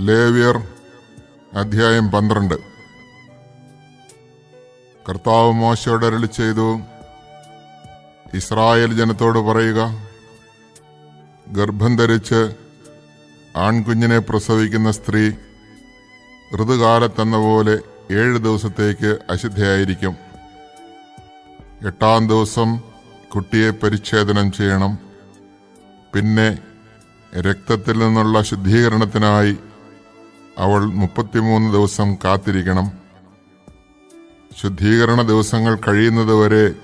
ലേവ്യർ അധ്യായം പന്ത്രണ്ട്. കർത്താവ് മോശയോട് അരളി ചെയ്തു ഇസ്രായേൽ ജനത്തോട് പറയുക ഗർഭം ധരിച്ച് ആൺകുഞ്ഞിനെ പ്രസവിക്കുന്ന സ്ത്രീ ഋതുകാലത്തെന്ന പോലെ ഏഴ് ദിവസത്തേക്ക് അശുദ്ധയായിരിക്കും. എട്ടാം ദിവസം കുട്ടിയെ പരിച്ഛേദനം ചെയ്യണം. പിന്നെ രക്തത്തിൽ നിന്നുള്ള ശുദ്ധീകരണത്തിനായി അവൾ മുപ്പത്തിമൂന്ന് ദിവസം കാത്തിരിക്കണം. ശുദ്ധീകരണ ദിവസങ്ങൾ കഴിയുന്നതുവരെ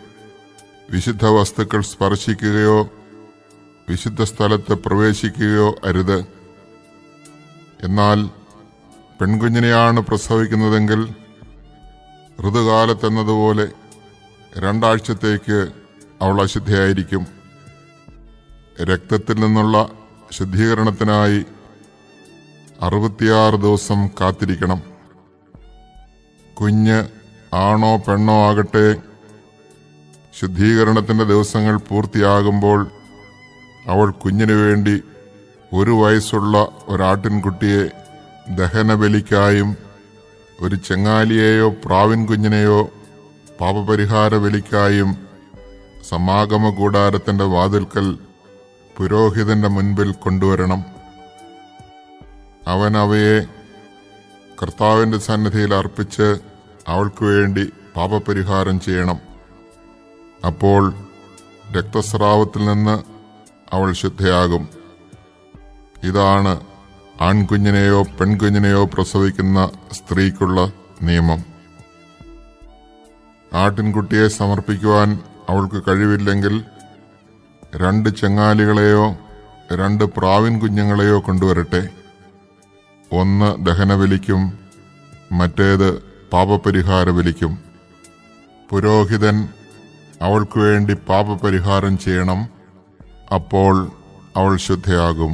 വിശുദ്ധ വസ്തുക്കൾ സ്പർശിക്കുകയോ വിശുദ്ധ സ്ഥലത്ത് പ്രവേശിക്കുകയോ അരുത്. എന്നാൽ പെൺകുഞ്ഞിനെയാണ് പ്രസവിക്കുന്നതെങ്കിൽ ഋതുകാലത്തെന്നതുപോലെ രണ്ടാഴ്ചത്തേക്ക് അവൾ അശുദ്ധയായിരിക്കും. രക്തത്തിൽ നിന്നുള്ള ശുദ്ധീകരണത്തിനായി അറുപത്തിയാറ് ദിവസം കാത്തിരിക്കണം. കുഞ്ഞ് ആണോ പെണ്ണോ ആകട്ടെ ശുദ്ധീകരണത്തിന്റെ ദിവസങ്ങൾ പൂർത്തിയാകുമ്പോൾ അവൾ കുഞ്ഞിനു വേണ്ടി ഒരു വയസ്സുള്ള ഒരാട്ടിൻകുട്ടിയെ ദഹനബലിക്കായും ഒരു ചെങ്ങാലിയെയോ പ്രാവിൻ കുഞ്ഞിനെയോ പാപപരിഹാര ബലിക്കായും സമാഗമ കൂടാരത്തിന്റെ വാതിൽക്കൽ പുരോഹിതന്റെ മുൻപിൽ കൊണ്ടുവരണം. അവൻ അവയെ കർത്താവിന്റെ സന്നിധിയിൽ അർപ്പിച്ച് അവൾക്ക് വേണ്ടി പാപപരിഹാരം ചെയ്യണം. അപ്പോൾ രക്തസ്രാവത്തിൽ നിന്ന് അവൾ ശുദ്ധയാകും. ഇതാണ് ആൺകുഞ്ഞിനെയോ പെൺകുഞ്ഞിനെയോ പ്രസവിക്കുന്ന സ്ത്രീക്കുള്ള നിയമം. ആട്ടിൻകുട്ടിയെ സമർപ്പിക്കുവാൻ അവൾക്ക് കഴിവില്ലെങ്കിൽ രണ്ട് ചെങ്ങാലികളെയോ രണ്ട് പ്രാവിൻ കുഞ്ഞുങ്ങളെയോ കൊണ്ടുവരട്ടെ. ഒന്ന് ദഹനബലിക്കും മറ്റേത് പാപപരിഹാര ബലിക്കും പുരോഹിതൻ അവൾക്കു വേണ്ടി പാപപരിഹാരം ചെയ്യണം അപ്പോൾ അവൾ ശുദ്ധയാകും.